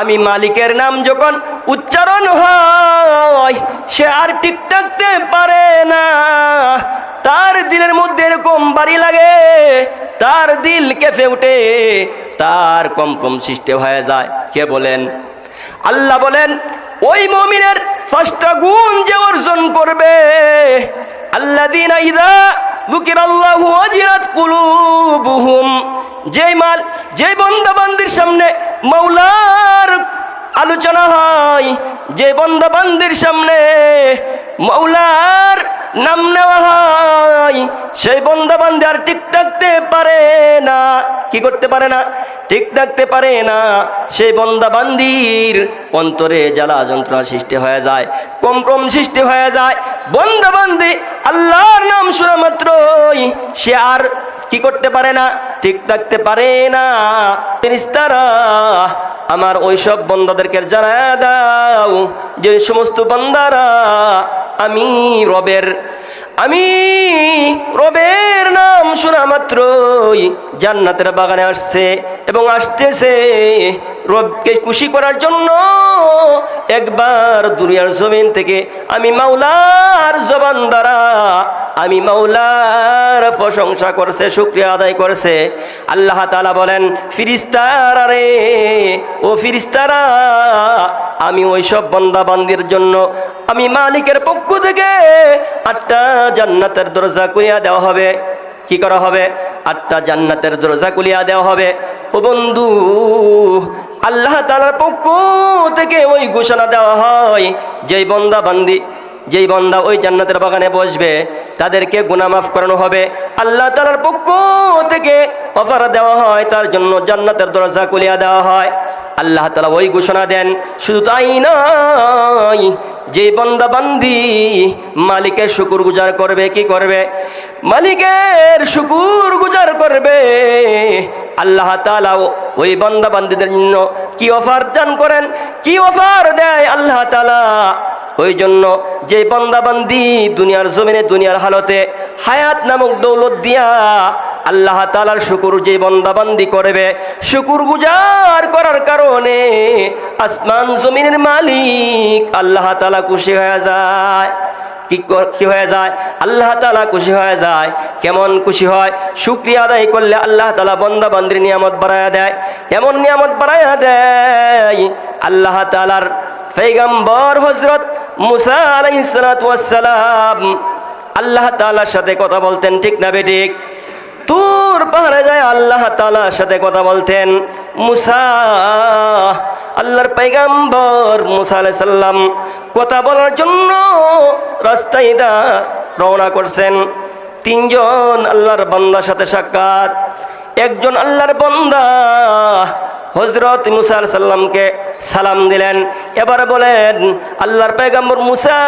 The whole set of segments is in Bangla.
আমি মালিকের নাম যখন উচ্চারণ হয়, সে আর ঠিক থাকতে পারে না। তার দিলের মধ্যে এরকম বাড়ি লাগে, তার দিল কেঁপে উঠে, তার কম কম সৃষ্টি হয়ে যায়। কে বলেন? আল্লাহ বলেন, ওই মমিনের পাঁচটা গুণ যে অর্জন করবে। আল্লাহ দিন আল্লাহ ওয়াজিরাত কুলুবুহুম। যেই মাল যেই বন্দাবান্দির সামনে মৌলার আলোচনা হয় যে বন্দাবান্দির সামনে মৌলার নাম নেওয়া হয়। সেই বন্দাবান্দি আর ঠিক থাকতে পারে না। কি করতে পারে না? ঠিক থাকতে পারে না। সেই বন্দাবান্দির অন্তরে জ্বালা যন্ত্রণা সৃষ্টি হয়ে যায় কম কম সৃষ্টি হয়ে যায়। বন্দাবান্দি আল্লাহর নাম শোনা মাত্রই সে আর কি করতে পারে না? ঠিক থাকতে পারে না। ফেরেশতারা, আমার ওইসব বন্দাদেরকে জানা দাও। যে সমস্ত বন্দারা আমি রবের আমি রবের নাম শোনা মাত্রই জান্নাতের বাগানে আসছে এবং আসতেছে রবকে খুশি করার জন্য একবার দুনিয়ার জমিন থেকে। আমি মাওলার জবান দ্বারা, আমি মাওলার প্রশংসা করছে, শুক্রিয়া আদায় করছে। আল্লাহ তালা বলেন, ফিরিস্তারা রে, ও ফিরিস্তারা, আমি ওইসব বন্দা বান্দির জন্য, আমি মালিকের পক্ষ থেকে আটটা জান্নাতের দরজা কুইয়া দেওয়া হবে। কি করা হবে? আটটা জান্নাতের দরজা কুলিয়া দেওয়া হবে। ও বন্ধু, আল্লাহ তালার পক্ষ থেকে ওই ঘোষণা দেওয়া হয়, যেই বন্দা বান্দি, যেই বন্দা ওই জান্নাতের বাগানে বসবে, তাদেরকে গুনাহ মাফ করানো হবে। আল্লাহ তালার পক্ষ থেকে অফার দেওয়া হয়, তার জন্য জান্নাতের দরজা কুলিয়া দেওয়া হয়। আল্লাহ তালা ওই ঘোষণা দেন। শুধু তাই নয় যে বন্দা বান্দি মালিকের শুকুর গুজার করবে, কি করবে? মালিকের শুকুর গুজার করবে। আল্লাহ তালা ওই বন্দা বান্দিদের জন্য কি অফার দান করেন? কি অফার দেয় আল্লাহ তালা ওই জন্য যে বন্দাবান্দি দুনিয়ার জমিনে, দুনিয়ার হালতে হায়াত নামক দৌলত দিয়া আল্লাহ তালার শুকুর যে বন্দাবান্দি করবে, শুকুর গুজার করার কারণে আসমান জমিনের মালিক আল্লাহ তালা খুশি হয়ে যায়। কি কি হয়ে যায়? আল্লাহ তালা খুশি হয়ে যায়। কেমন খুশি হয়? শুক্রিয়া আদায় করলে আল্লাহ তালা বন্দা বান্দির নিয়ামত বাড়ায়া দেয়। এমন নিয়ামত বাড়ায়া দেয়, আল্লাহ তালার পেগম্বর হজরত মুসা আলাইসালাম আল্লাহ তালার সাথে কথা বলতেন, ঠিক না বেঠিক তুর পাহাড়ে যায় আল্লাহ তালার সাথে কথা বলতেন, মুসা, আল্লাহর পেগাম্বর মুসা আলাই সাল্লাম কথা বলার জন্য রাস্তায় দা রওনা করছেন। তিনজন আল্লাহর বন্দার সাথে সাক্ষাৎ, একজন আল্লাহর বান্দা হজরত মুসা সাল্লামকে সালাম দিলেন। এবার বলেন, আল্লাহর পেগাম্বর মুসা,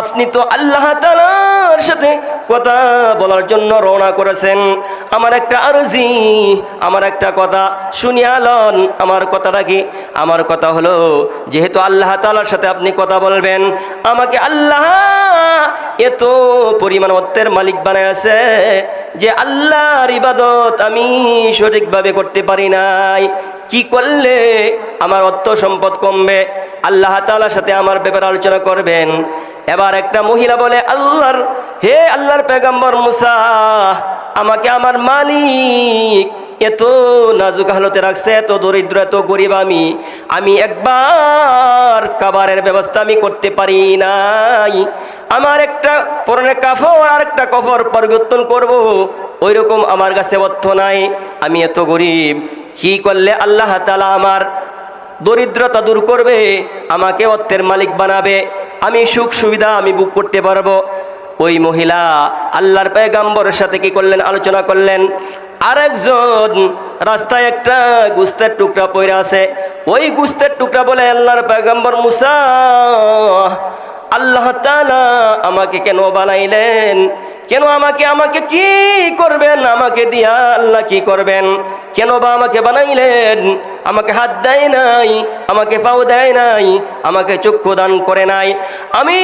আপনি তো আল্লাহ তালার সাথে কথা বলার জন্য রওনা করেছেন। আমার একটা আরজি, আমার একটা কথা শুনিয়ালন আমার কথাটা কি? আমার কথা হলো, যেহেতু আল্লাহ তালার সাথে আপনি কথা বলবেন, আমাকে আল্লাহ এত পরিমাণ অর্থের মালিক বানায় আছে যে আল্লাহর ইবাদত আমি সঠিকভাবে করতে পারি নাই কি করলে আমার অর্থ সম্পদ কমবে? আল্লাহ তালার সাথে আমার ব্যাপারে আলোচনা করবেন। এবার একটা মহিলা বলে, আল্লাহর, হে আল্লাহর পেগম্বর মুসা, আমাকে আমার মালিক এত নাজুক হালতে রাখছে, এত দরিদ্র, এত গরিব আমি। আমি একবার কাবারের ব্যবস্থা আমি করতে পারি নাই। আমার একটা পরনে কাফর আর একটা কফর পরিবর্তন করব। ওই রকম আমার কাছে অর্থ নাই। আমি এত গরিব। কি করলে আল্লাহ তালা আমার দরিদ্রতা দূর করবে, আমাকে অর্থের মালিক বানাবে, আমি সুখ সুবিধা আমি বুক করতে পারব। ওই মহিলা আল্লাহর পেগাম্বরের সাথে কি করলেন, আলোচনা করলেন। আরেকজন রাস্তায় একটা গুস্তের টুকরা পড়ে আছে। ওই গুস্তের টুকরা বলে, আল্লাহর পেগাম্বর মুসা, আল্লাহ তাআলা আমাকে কেন বানাইলেন? কেন আমাকে আমাকে কি করবেন? আমাকে দিয়া আল্লাহ কি করবেন? কেন বা আমাকে বানাইলেন? আমাকে হাত দেয় নাই, আমাকে পাও দেয় নাই, আমাকে চক্ষু দান করে নাই। আমি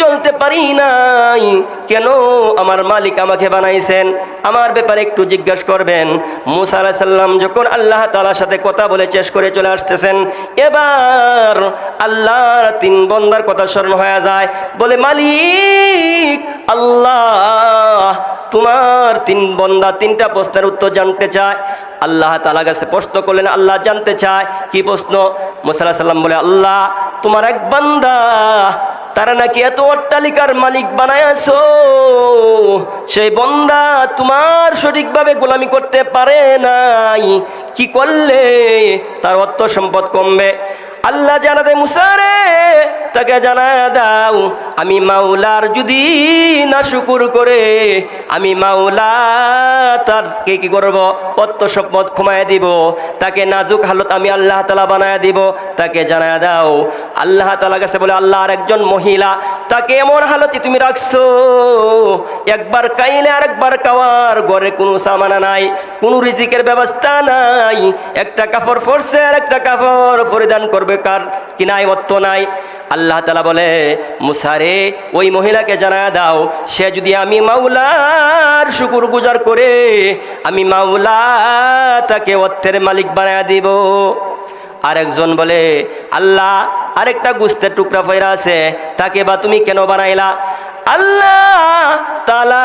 চলতে পারি নাই, কেন আমার মালিক আমাকে বানাইছেন? আমার ব্যাপারে একটু জিজ্ঞাসা করবেন। মুসা সাল্লাম যখন আল্লাহ তালার সাথে কথা বলে শেষ করে চলে আসতেছেন, এবার আল্লাহর তিন বন্দার কথা স্মরণ হয়ে যায়। বলে, মালিক, আল্লাহ তোমার তিন বন্দা তিনটা প্রশ্নের উত্তর জানতে চায়। আল্লাহ তালা কাছে প্রশ্ন করলেন, আল্লাহ জানতে চায়, কি প্রশ্ন? মুসাল্লাহ সাল্লাম বলে, আল্লাহ, তোমার এক বান্দা, তারা নাকি এত অট্টালিকার মালিক বানায়াছো সেই বন্দা তোমার সঠিকভাবে গোলামি করতে পারে নাই। কি করলে? তার অর্থ সম্পদ কমবে। আল্লাহ জানাতে মুসারে তাকে জানা দাও, আমি মাওলার যদি না শুকুর করে, আমি মাওলা তারকে কি করব? অত্য সম্পদ ক্ষমায় দিব, তাকে নাজুক হালত আমি আল্লাহ তালা বানায় দিব, তাকে জানা দাও। আল্লাহ তালা কাছে বলে, আল্লাহ আর একজন মহিলা, তাকে এমন হালতে তুমি রাখছো, একবার কাইলে আর একবার কাওয়ার ঘরে কোনো সামানা নাই, কোনো রিজিকের ব্যবস্থা নাই, একটা কাপড় পরছে আর একটা কাপড় পরিধান করবে কার কি নাই। আল্লাহ তালা বলে মুসারে ওই মহিলাকে জানা দাও, সে যদি আমি মাওলার শুকুর গুজার করে, আমি মাওলা তাকে অর্থের মালিক বানায় দিব। আরেকজন বলে, আল্লাহ, আরেকটা গুস্তের টুকরা ফেরা আছে, তাকে বা তুমি কেন বানাইলা? আল্লাহ তালা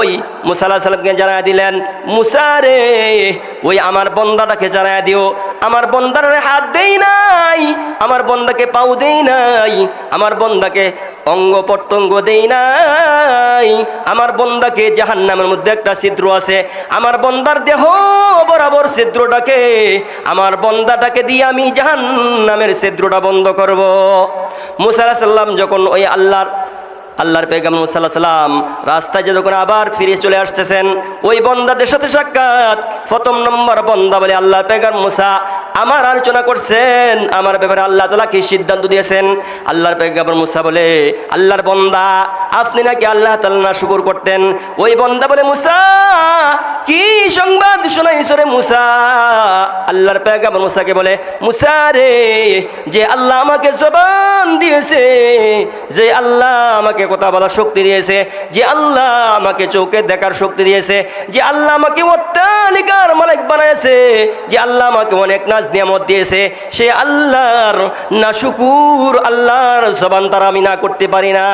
ওই মুসাল্লাহ সাল্লামকে জানাই দিলেন মুসারে ওই আমার বন্দাটাকে জানাই দিও আমার বন্দার হাত দেই নাই, আমার বন্দাকে পাও দেই নাই, আমার বন্দাকে অঙ্গ প্রত্যঙ্গ দেই নাই, আমার বন্দাকে জাহান নামের মধ্যে একটা ছিদ্র আছে, আমার বন্দার দেহ বরাবর ছিদ্রটাকে, আমার বন্দাটাকে দিয়ে আমি জাহান নামের ছিদ্রটা বন্ধ করব। সাল্লাম যখন ওই আল্লাহর আল্লাহর পেগাম সাল্লাহ সাল্লাম রাস্তায় যে যখন আবার ফিরে চলে আসতেছেন, ওই বন্দাদের সাথে সাক্ষাৎ। প্রথম নম্বর বন্দা বলে আল্লাহ পেগাম মুসা, আমার আলোচনা করছেন। আমার ব্যাপারে আল্লাহ তালা কি সিদ্ধান্ত দিয়েছেন? আল্লাহর পেগাম মুসা বলে, আল্লাহর বন্দা, আপনি নাকি আল্লাহ তাল্লা না শুকুর করতেন? ওই বন্দা বলে, মুসা, কি সংবাদ শোনাইছ রে মুসা? আল্লাহর পেগাম মুসাকে বলে, মুসা রে, যে আল্লাহ আমাকে জবান দিয়েছে, যে আল্লাহ আমাকে কথা বলার শক্তি দিয়েছে, যে আল্লাহ আমাকে চোখে দেখার শক্তি দিয়েছে, যে আল্লাহ আমাকে অত্যানিকার মালিক বানাইছে, যে আল্লাহ আমাকে অনেক নাচ নিয়ামত দিয়েছে, সে আল্লাহর না শুকুর আল্লাহর জবান তারা আমি না করতে পারি না।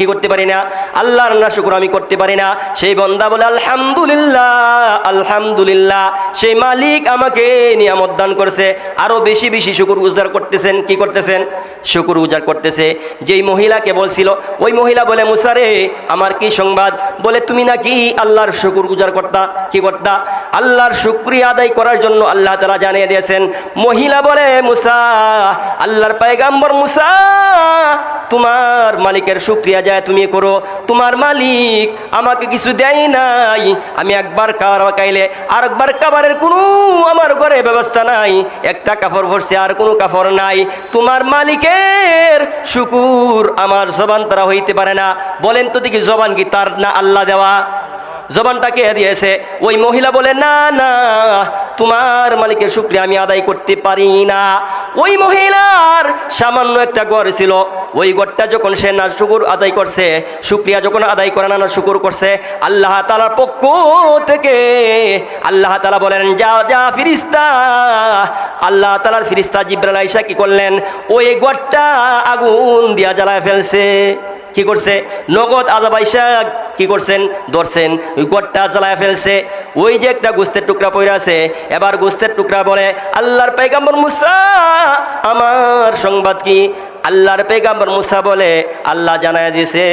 কি করতে পারি না? আল্লাহর না শুকুর আমি করতে পারি না। সেই বন্দা বলে, আলহামদুলিল্লাহ আলহামদুলিল্লাহ। সেই মালিক আমাকে নিয়ামত দান করছে। আরও বেশি বেশি শুকুর উজার করতেছেন। কি করতেছেন? শুকুর উজার করতেছে। যেই মহিলাকে বলছিল, ওই মহিলা বলে মুসারে আমার কি সংবাদ? বলে, তুমি নাকি আল্লাহর শুকুর গুজার করতা। কি করতা? আল্লাহর শুক্রিয়া আদায় করার জন্য আল্লাহ তালা জানিয়ে দিয়েছেন, মহিলা বলে, মুসা, আল্লাহর পায়গাম্বর মুসা, তোমার মালিকের শুক্রিয়া যায়, তুমি করো, তোমার মালিক আমাকে কিছু দেয় নাই। আমি একবার খাওয়ার কাইলে আর একবার কাবারের কোনো আমার ঘরে ব্যবস্থা নাই। একটা কাপড় ভরছে আর কোনো কাপড় নাই। তোমার মালিকের শুকুর আমার জবান তারা হইতে পারে না। বলেন তো দেখি জবান কি তার না আল্লাহ দেওয়া? জবানটা কে দিয়েছে। ওই মহিলা বলে, না না, তোমার মালিকের শুক্রিয়া আমি আদায় করতে পারি না। ওই মহিলার সামান্য একটা ঘর ছিল। ওই ঘরটা যখন সে না শুকুর আদায় করছে, শুক্রিয়া যখন আদায় করে না না শুকুর করছে, আল্লাহ তালার পক্ষ থেকে আল্লাহ তালা বলেন, যা যা, ফিরিস্তা। আল্লাহ তালার ফিরিস্তা জিব্রাল আইসা কি করলেন? ওই ঘরটা আগুন দিয়া জ্বালায় ফেলছে। কি করছে? নগদ আজাবাইসা কি করছেন? ধরছেন। ওই গোটটা জ্বালায় ফেলছে। ওই যে একটা গোস্তের টুকরা পড়ে আছে, এবার গোস্তের টুকরা বলে, আল্লাহর পেগাম্বর মুসা, আমার সংবাদ কি? আল্লাহর পেগাম্বর মুসা বলে, আল্লাহ জানায় দিছে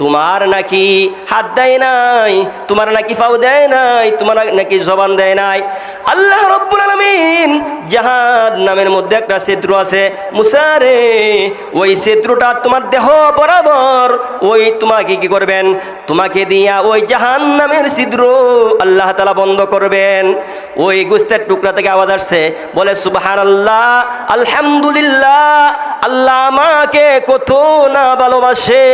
তোমার নাকি হাত দেয় নাই, তোমার নাকি পাও দেয় নাই, তোমার নাকি জবান দেয় নাই। আল্লাহ রব্বুল আলামিন জাহান নামের মধ্যে একটা ছিদ্র আছে। মুসারে ওই ছিদ্রটা তোমার দেহ বরাবর, ওই তোমাকে কি করবেন? তোমাকে দিয়া ওই জাহান নামের ছিদ্র আল্লাহ তালা বন্ধ করবেন। ওই গুস্তের টুকরা থেকে আওয়াজ আসছে। বলে সুবাহান আল্লাহ আলহামদুলিল্লাহ, আল্লাহ আমাকে কত না ভালোবাসে?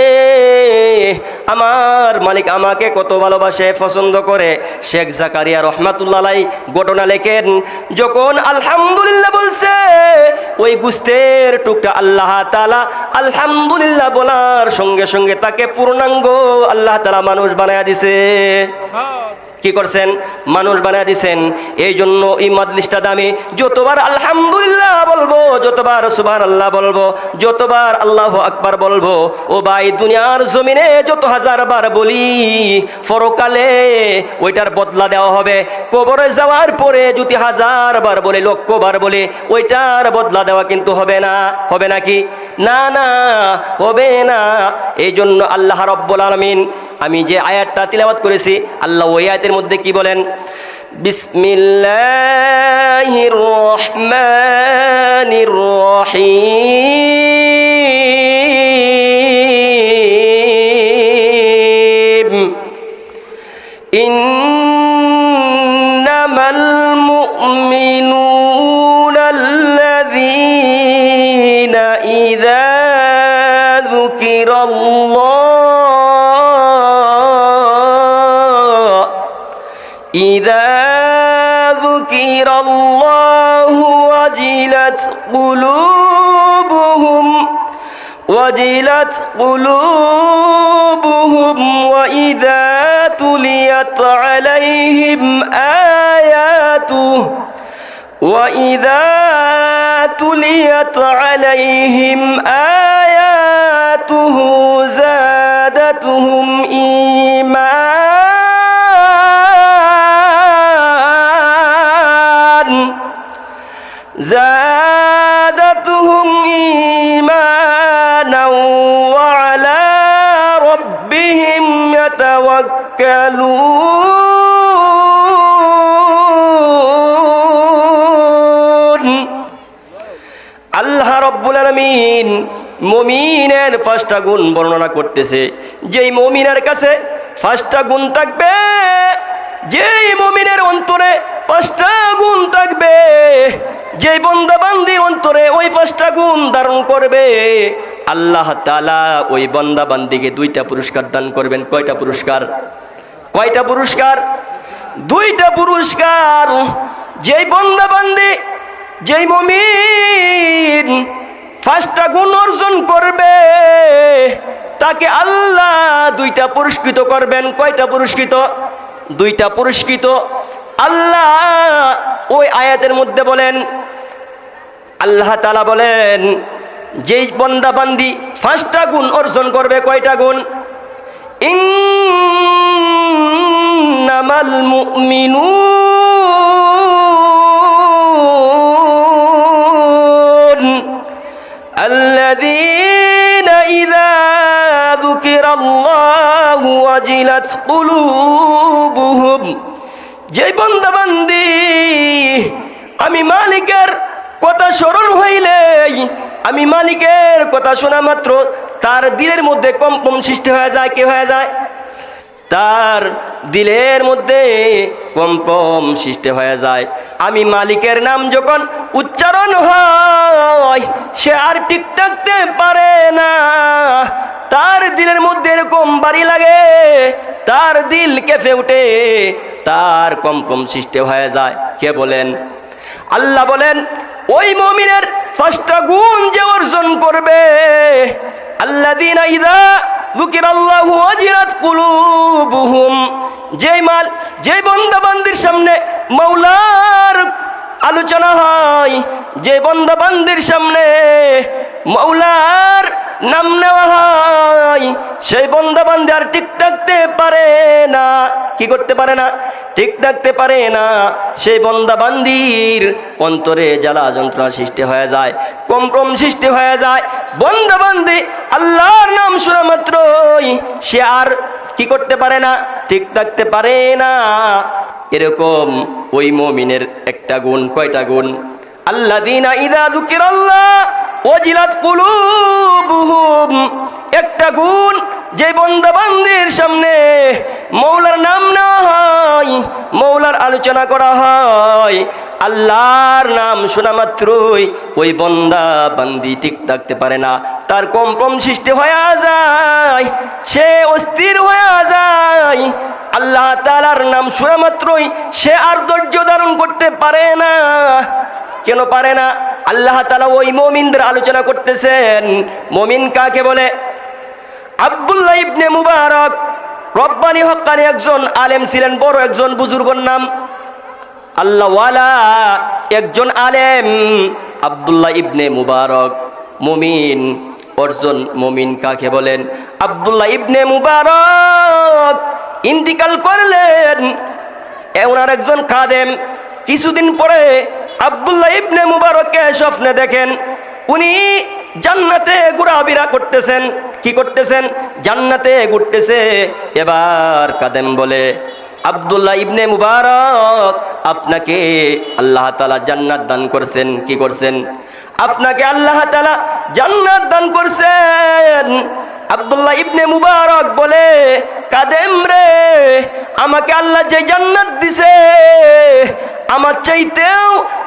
আমার মালিক আমাকে কত ভালোবাসে, পছন্দ করে। শেখ জাকারিয়া রহমাতুল্লাহ ঘটনা লেখেন, যখন আলহামদুলিল্লাহ বলছে, ওই গুস্তের টুকটা আল্লাহ তালা আলহামদুলিল্লাহ বলার সঙ্গে সঙ্গে তাকে পূর্ণাঙ্গ আল্লাহ তালা মানুষ বানায় দিছে। কি করছেন? মানুষ বানায় দিছেন। এই জন্য এই মজলিসটা দামি। যতবার আলহামদুলিল্লাহ বলব, যতবার সুবান আল্লাহ বলব, যতবার আল্লাহ আকবার বলব, ও ভাই, দুনিয়ার জমিনে যত হাজার বার বলি পরকালে ওইটার বদলা দেওয়া হবে। কবরে যাওয়ার পরে যদি হাজার বার বলে, লক্ষ বার বলে, ওইটার বদলা দেওয়া কিন্তু হবে না। হবে নাকি না না, হবে না। এই জন্য আল্লাহ রব্বুল আলমিন, আমি যে আয়াতটা তিলাবাত করেছি, আল্লাহ ওই আয়াতের মধ্যে কি বলেন? বিসমিল্লাহির রহমানির রহিম। وجلت قلوبهم وإذا تليت عليهم آياته وإذا تليت عليهم آياته زادتهم إيمان زادتهم إيمانا يتوكلون আল্লাহ রব্বুল আলমিন মমিনের পাঁচটা গুণ বর্ণনা করতেছে যেই মমিনের কাছে পাঁচটা গুণ থাকবে যেই মমিনের অন্তরে পাঁচটা গুণ থাকবে যেই বন্দাবান্দির অন্তরে ওই পাঁচটা গুণ ধারণ করবে আল্লাহ তালা ওই বন্দাবান্দিকে দুইটা পুরস্কার দান করবেন কয়টা পুরস্কার কয়টা পুরস্কার? দুইটা পুরস্কার। যেই বন্দাবান্দি, যেই মমিন পাঁচটা গুণ অর্জন করবে, তাকে আল্লাহ দুইটা পুরস্কৃত করবেন। কয়টা পুরস্কৃত? দুইটা পুরস্কৃত। আল্লাহ ওই আয়াতের মধ্যে বলেন, আল্লাহ তালা বলেন, যেই বন্দা বান্দি পাঁচটা গুণ অর্জন করবে, কয়টা গুণ? ইন্নামাল মুমিনুন আল্লাযীনা ইযা যুকিরাল্লাহু ওয়াজিলাত কুলুবুহুম। যে বান্দাবান্দি আমি মালিকের কথা স্মরণ হইলেই আমি মালিকের কথা শোনা মাত্র, তার দিলের মধ্যে কম্পন সৃষ্টি হয়ে যায়, কি হয়ে যায়? তার দিলের মধ্যে কম্পম সৃষ্টি হয়ে যায়। আমি মালিকের নাম যখন উচ্চারণ হয়, সে আর ঠিক থাকতে পারে না। তার দিলের মধ্যে এরকম বাড়ি লাগে, তার দিল কেঁপে উঠে, তার কম্পম সৃষ্টি হয়ে যায়। কে বলেন? আল্লাহ বলেন, ওই মমিনের পাঁচটা গুণ যে অর্জন করবে আল্লাহ দিন সামনে মৌলার আলোচনা হয়, যে বন্দাবান্দির সামনে মৌলার নাম নেওয়া হয়, সেই বন্দাবান্দি আর ঠিক থাকতে পারে না। কি করতে পারে না? ঠিক থাকতে পারে না। সেই বন্দাবান্দির অন্তরে জ্বালা যন্ত্রণা সৃষ্টি হয়ে যায়, কম কম সৃষ্টি হয়ে যায়। বন্দাবান্দি আল্লাহর নাম শোনা মাত্রই সে আর কি করতে পারে না? ঠিক থাকতে পারে না। এরকম ওই মমিনের একটা গুণ, কয়টা গুণ? আল্লাহ দিনা ইদা দুকির আল্লাহ ওজিলাত কুলুবুহুম। একটা গুণ যে বন্দাবান্দির সামনে মৌলার নাম নেওয়া হয়, মৌলার আলোচনা করা হয়। আল্লাহর নাম শোনা মাত্রই ওই বন্দা বান্দি ঠিক থাকতে পারে না। তার কম্পম সৃষ্টি হয়ে যায়, সে অস্থির হয়ে যায়। আল্লাহ তালার নাম শোনা মাত্রই সে আর ধৈর্য ধারণ করতে পারে না। কেন পারে না? আল্লাহ তালা ওই মমিনদের আলোচনা করতেছেন। মমিন কাকে বলে? আব্দুল্লাহ ইবনে মুবারক। রব্বানি হক্কানি একজন আলেম ছিলেন, বড় একজন বুজুর্গর নাম। আল্লাহওয়ালা একজন আলেম, আব্দুল্লাহ ইবনে মুবারক। মুমিন, অর্জন মুমিন কাকে বলেন? আব্দুল্লাহ ইবনে মুবারক ইন্তিকাল করলেন। এ ওনার একজন কাদেম। কিছুদিন পরে আব্দুল্লাহ ইবনে মুবারককে স্বপ্নে দেখেন। উনি জান্নাতে ঘোরাফেরা করতেছেন। কি করতেছেন? জান্নাতে ঘুরতেছে। এবার কাদেম বলে, আব্দুল্লাহ ইবনে মুবারক, আপনাকে আল্লাহ তালা জান্নাত দান করছেন। কি করছেন? আপনাকে আল্লাহ তালা জান্নাত দান করছেন। আব্দুল্লাহ ইবনে মুবারক বলে, কাদেম রে, আমাকে আল্লাহ যে জান্নাত দিছে আমার চাইতেও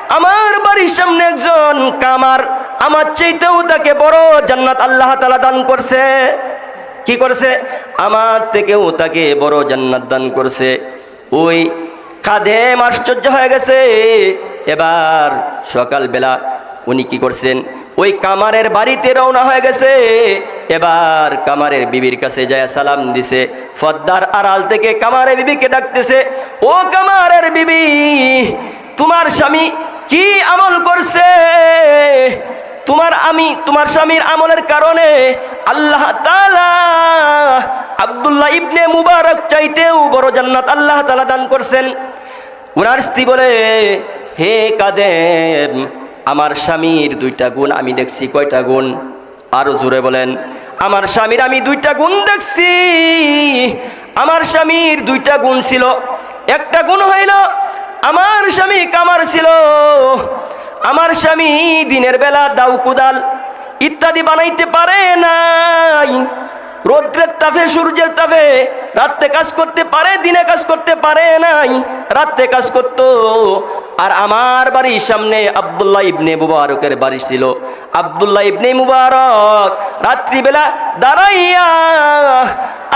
আমার বাড়ির সামনে একজন কামার, আমার চাইতেও তাকে বড় জান্নাত আল্লাহ তালা দান করছে। কি করছে? আমার থেকেও তাকে বড় জান্নাত দান করছে। ওই কাদেম আশ্চর্য হয়ে গেছে। এবার সকালবেলা উনি কি করছেন? ওই কামারের বাড়িতে রওনা হয়ে গেছে। এবার কামারের বিবির কাছে যায় সালাম দিছে। ফদ্দার আড়াল থেকে কামারের বিবিকে ডাকতেছে, ও কামারের বিবি, তোমার স্বামী কি আমল করছে? তোমার আমি, তোমার স্বামীর আমলের কারণে আল্লাহ তালা আব্দুল্লাহ ইবনে মুবারক চাইতেও বড় জান্নাত আল্লাহ তালা দান করছেন। ওনার স্ত্রী বলে, হে কাদেম, আমার স্বামীর দুইটা গুণ, আমি দেখছি কয়টা গুণ? আরও জোরে বলেন, আমার স্বামীর আমি দুইটা গুণ দেখছি। আমার স্বামীর দুইটা গুণ ছিল। একটা গুণ হইল, আমার স্বামী কামার ছিল। আমার স্বামী দিনের বেলা দাউ কুদাল, ইত্যাদি বানাইতে পারে নাই। রৌদ্রের তাফে সূর্যের তাপে রাত্রে কাজ করতে পারে, দিনে কাজ করতে পারে নাই। রাত্রে কাজ করত আর আমার বাড়ির সামনে আবদুল্লাহ ইবনে মুবারকের বাড়ি ছিল। আবদুল্লাহ ইবনে মুবারক রাত্রিবেলা দাঁড়াইয়া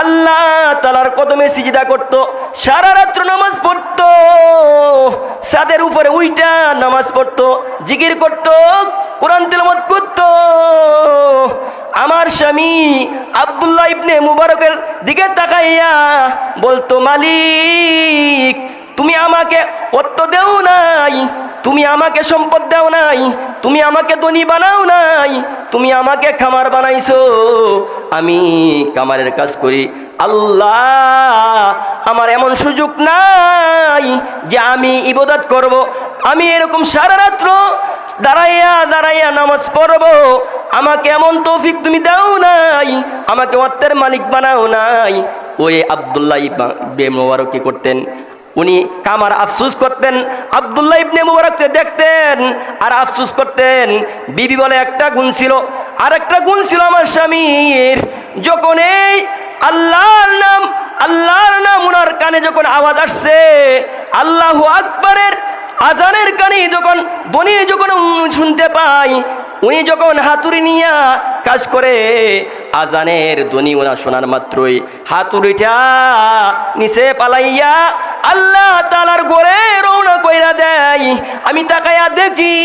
আল্লাহ তালার কদমে সিজিদা করত, সারা রাত্র নামাজ পড়তো সাদের উপরে উইটা নামাজ পড়তো, জিকির করত, কোরআন তেলামত করত। আমার স্বামী আবদুল্লাহ ইবনে মুবারকের দিকে তাকাইয়া বলতো, মালিক তুমি আমাকে অর্থ দেও নাই, তুমি আমাকে সম্পদ দাও নাই, তুমি আমাকে ধনী বানাও নাই, তুমি আমাকে খামার বানাইছো। আমি কামারের কাজ করি। আল্লাহ, আমার এমন সুযোগ নাই যে আমি ইবাদত করব। আমি এরকম সারা রাত্র দাঁড়াইয়া দাঁড়াইয়া নামাজ পড়ব। আমাকে এমন তৌফিক তুমি দাও নাই, আমাকে অর্থের মালিক বানাও নাই। ওই আবদুল্লাহ ইবনে মোবারক করতেন? উনি কামার আফসুস করতেন, আবদুল্লাহ ইবনে মুবারককে দেখতেন আর আফসুস করতেন, বিবি বলে একটা গুণ ছিল আর একটা গুণ ছিল আমার স্বামীর, যখন এই আল্লাহর নাম আল্লাহর নাম ওনার কানে যখন আওয়াজ আসছে, আল্লাহ আকবরের আজানের কানে যখন দনি যখন শুনতে পাই উনি যখন হাতুড়ি নিয়া কাজ করে, আজানের ধ্বনি ওনা শোনার মাত্রই হাতুড়িটা নিচে পালাইয়া আল্লাহ তালার গোরে রওনা কইরা দেয়। আমি তাকাইয়া দেখি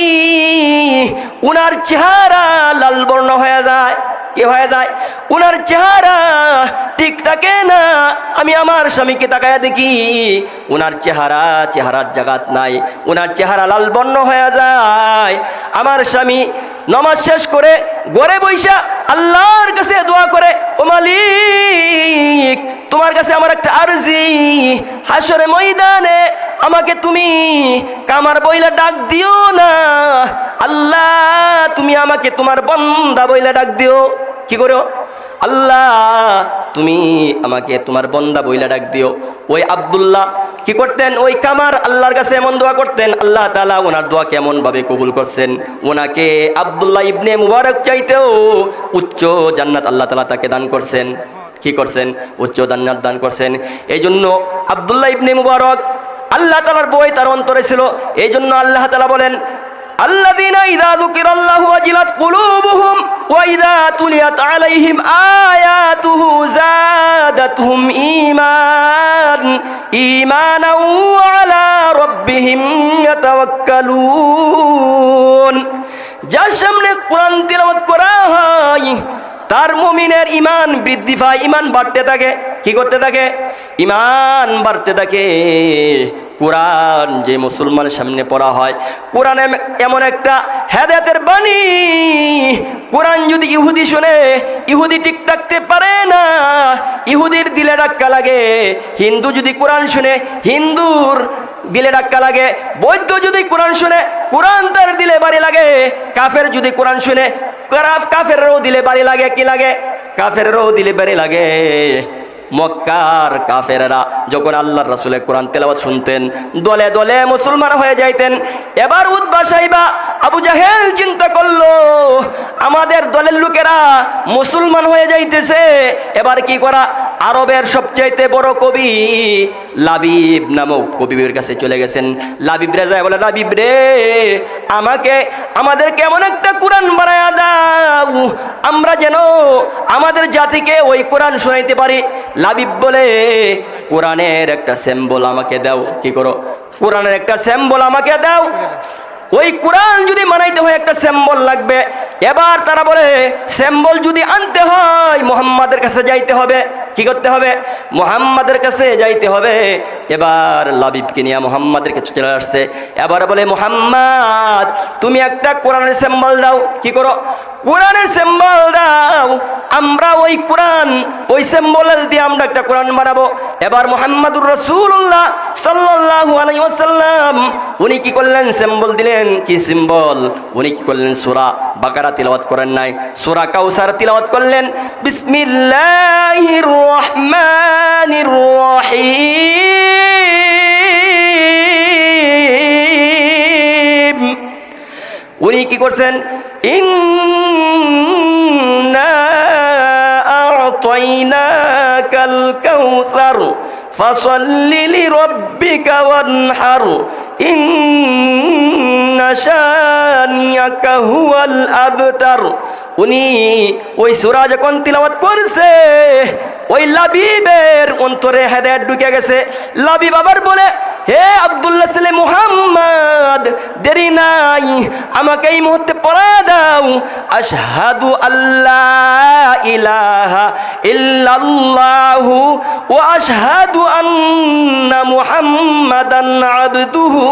উনার চেহারা লাল বর্ণ হয়ে যায়। কি হয়ে যায়? উনার চেহারা ঠিক থাকে না। আমি আমার স্বামীকে তাকায়া দেখি উনার চেহারা চেহারার জাগাত নাই। উনার চেহারা লাল বর্ণ হয়ে যায়। আমার স্বামী নমাজ শেষ করে গড়ে বৈশা আল্লাহর কাছে দোয়া করে, ও মালিক, তোমার কাছে আমার একটা আরজি। হাসরে ময়দানে আমাকে তুমি কামার বইলা ডাক দিও না। আল্লাহ, তুমি আমাকে তোমার বন্দা বইলা ডাক দিও। কি করো আল্লাহ, তুমি আমাকে তোমার বন্দা বইলা ডাক দিও। ওই আব্দুল্লাহ কি করতেন? ওই কামার আল্লাহর কাছে এমন দোয়া করতেন, আল্লাহ তালা ওনার দোয়া কেমন ভাবে কবুল করছেন? ওনাকে আবদুল্লাহ ইবনে মুবারক চাইতেও উচ্চ জান্নাত আল্লাহ তালা তাকে দান করছেন। কি করছেন? উচ্চ জান্নাত দান করছেন। এই জন্য আবদুল্লাহ ইবনে মুবারক আল্লাহ তালার বই তার অন্তরে ছিল। এই জন্য আল্লাহ তালা বলেন الذين إذا ذكر الله وجلت قلوبهم وإذا تليت عليهم آياته زادتهم إيمان إيمانا وعلى ربهم يتوكلون যার সামনে কোরআন তিলাওয়াত করা হয় তার মুমিনের ইমান বৃদ্ধি পায় ইমান বাড়তে থাকে। কি করতে থাকে? ইমান বাড়তে থাকে। কোরআন যে মুসলমানের সামনে পড়া হয়, কোরআন এম- এমন একটা হেদায়তের বাণী। কোরআন যদি ইহুদি শুনে, ইহুদি ঠিক থাকতে পারে না, ইহুদির দিলে ডাক্কা লাগে। হিন্দু যদি কোরআন শুনে, হিন্দুর দিলে ডাক্কা লাগে। বৈদ্য যদি কোরআন শুনে, কোরআন তার দিলে বাড়ি লাগে। কাফের যদি কোরআন শুনে কারাফ কাফেরও দিলে বাড়ি লাগে কি লাগে কাফেরও দিলে বাড়ি লাগে মক্কার কাফেরেরা যখন আল্লাহর রাসুলের কোরআন তেলাওয়াত শুনতেন, দলে দলে মুসলমান হয়ে যাইতেন, এবার উদ্বা সাইবা আবু জাহেল চিন্তা করল, আমাদের দলের লোকেরা মুসলমান হয়ে যাইতেছে, এবার কি করা? আরবের সবচাইতে বড় কবি লাবিব নামক কবিবের কাছে চলে গেছেন। লাবিব রে যায়, বলে লাবিব রে আমাকে আমাদের কেমন একটা কোরআন বানায়া দাও, আমরা যেন আমাদের জাতিকে ওই কোরআন শোনাইতে পারি। লাবিব বলে কোরআনের একটা স্যাম্বল আমাকে দাও। কি করো? কোরআনের একটা স্যাম্বল আমাকে দাও। ওই কোরআন যদি মানাইতে হয় একটা স্যাম্বল লাগবে। এবার তারা বলে স্যাম্বল যদি আনতে হয়, মোহাম্মদের কাছে যাইতে হবে। কি করতে হবে? মোহাম্মদের কাছে যাইতে হবে। এবার লাবিবকে নিয়ে মোহাম্মদের কাছে চলে আসছে। এবার বলে, মোহাম্মদ, তুমি একটা কোরআনের স্যাম্বল দাও। কি করো? কোরআনের স্যাম্বল দাও। আমরা ওই কোরআন, ওই স্যাম্বল দিয়ে আমরা একটা কোরআন বানাবো। এবার মোহাম্মদুর রসুল্লাহ সাল্লাল্লাহু আলাইহি ওয়াসাল্লাম, উনি কি করলেন? সিম্বল দিলেন। কি সিম্বল? উনি কি করলেন? সূরা বাকারা তিলাওয়াত করেন নাই। সূরা কাউসার তিলাওয়াত করলেন। বিসমিল্লাহির রহমানির রহিম উনি কি করছেন? ইন্না আ'তাইনাকাল কাউসার ইন্না শানিয়াকা হুয়াল আবতার উনি ওই সূরা যখন তিলাওয়াত করছে, ওই লাবিবের অন্তরে হেদায়ত ঢুকে গেছে। লাবিব আবার বলে হে আব্দুল্লাহ ছেলে মুহাম্মদ, দেরি নাই, আমাকে এই মুহূর্তে পড়া দাও। আশহাদু আল্লাহ ইলাহা ইল্লাল্লাহু ওয়া আশহাদু আন্না মুহাম্মাদান আবদুহু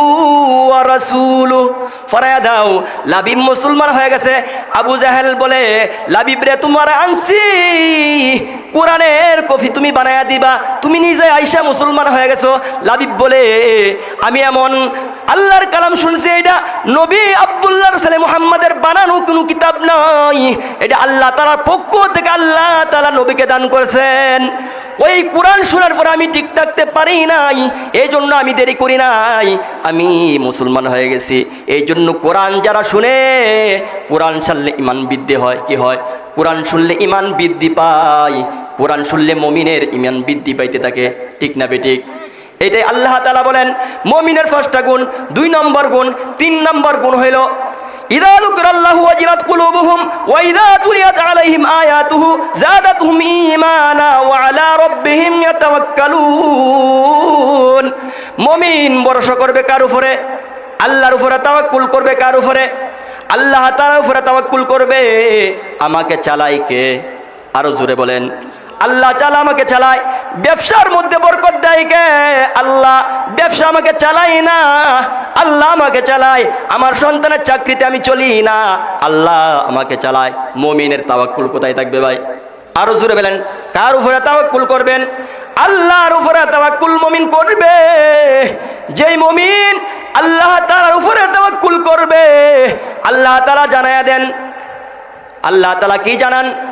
ওয়া রাসূলুহু। পড়া দাও। লাবিব মুসলমান হয়ে গেছে। আবু জাহেল বলে, লাবিব রে, তোমার আনছি কোরআনের কফি তুমি বানায়া দিবা, তুমি নিজে আইসা মুসলমান হয়ে গেছো। লাবিব বলে, আমি এমন আল্লাহর কালাম শুনছি, এটা নবী আব্দুল্লাহর ছেলে মুহাম্মাদের বানানো কোনো কিতাব নাই। এটা আল্লাহ তালার পক্ষ থেকে আল্লাহ তালা নবীকে দান করেছেন। ওই কোরআন শোনার পর আমি ঠিক থাকতে পারি নাই এই জন্য আমি দেরি করি নাই। আমি মুসলমান হয়ে গেছি এই জন্য কোরআন যারা শুনে, কোরআন শুনলে ইমান বৃদ্ধি হয়, কি হয়? কোরআন শুনলে ইমান বৃদ্ধি পায়। কোরআন শুনলে মমিনের ইমান বৃদ্ধি পাইতে থাকে ঠিক না বেঠিক এটাই আল্লাহ তালা বলেন মমিনের ফার্স্টটা গুণ দুই নম্বর গুণ তিন নম্বর গুণ হইল إذا ذكر الله وجلت قلوبهم وإذا تليت عليهم آياته زادتهم إيمانا وعلى ربهم يتوكلون মমিন ভরসা করবে কার উপরে আল্লাহর উপরে তাওয়াক্কুল করবে কার উপরে আল্লাহ তাআলার উপরে তাওয়াক্কুল করবে আমাকে চালাই কে আরো জোরে বলেন আল্লাহ চালা আমাকে চালায়। ব্যবসার মধ্যে বরকত দেয় কে? আল্লাহ, ব্যবসা আমাকে চালাই না। আল্লাহ আমাকে চালায়। আমার সন্তানের চাকরিতে আমি চলি না। আল্লাহ আমাকে চালায়। মমিনের তাওয়াক্কুল কোথায় থাকবে ভাই? আরও জুড়ে বলেন, কার উপরে তাওয়াক্কুল করবেন? আল্লাহর উপরে তাওয়াক্কুল মমিন করবে। যেই মমিন আল্লাহ তাআলার উপরে তাওয়াক্কুল করবে। আল্লাহ তালা জানায়া দেন। আল্লাহ তালা কি জানান?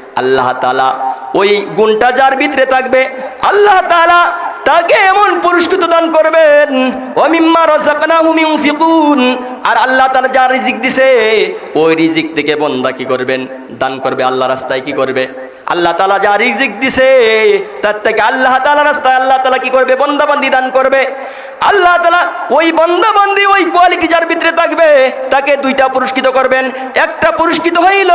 আল্লাহ তালা ওই গুণটা যার ভিতরে থাকবে, আল্লাহ তালা তাকে এমন পুরস্কৃত দান করবেন আর আল্লাহ তালা যা রিজিক দিছে, ওই রিজিক থেকে বন্দা কি করবেন, দান করবে আল্লাহ রাস্তায় কি করবে? আল্লাহ তালা যা রিজিক দিছে, তার থেকে আল্লাহ তালা রাস্তায় আল্লাহ তালা কি করবে? বন্দাবন্দি দান করবে। আল্লাহ তালা ওই বন্দাবন্দি, ওই কোয়ালিটি যার ভিতরে থাকবে, তাকে দুইটা পুরস্কৃত করবেন। একটা পুরস্কৃত হইল,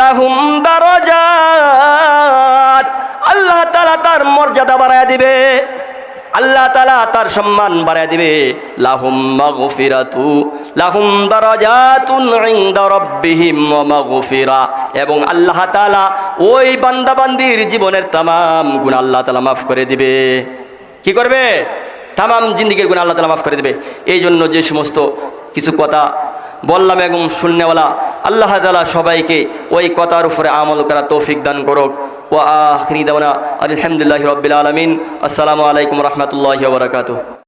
লাহুম দারজাত। আল্লাহ তালা তার মর্যাদা বাড়ায় দিবে। আল্লাহ তালা তার সম্মান বাড়ায় দিবে। লাহুম মাগফিরাতু, লাহুম দারাজাতুন ইনদা রাব্বিহিম এবং আল্লাহ তালা ওই বান্দাবান্দির জীবনের তামাম গুণ আল্লাহ তালা মাফ করে দিবে। কি করবে? তামাম জিন্দিগির গুণ আল্লাহ তালা মাফ করে দিবে। এই জন্য যে সমস্ত কিছু কথা বললাম এবং শূন্যওয়ালা আল্লাহ তালা সবাইকে ওই কথার উপরে আমল করা তৌফিক দান করুক। ও আখরি দাওনা আলহামদুলিল্লাহ রবিল আলমিন। আসসালামু আলাইকুম রহমতুল্লাহ বরকাত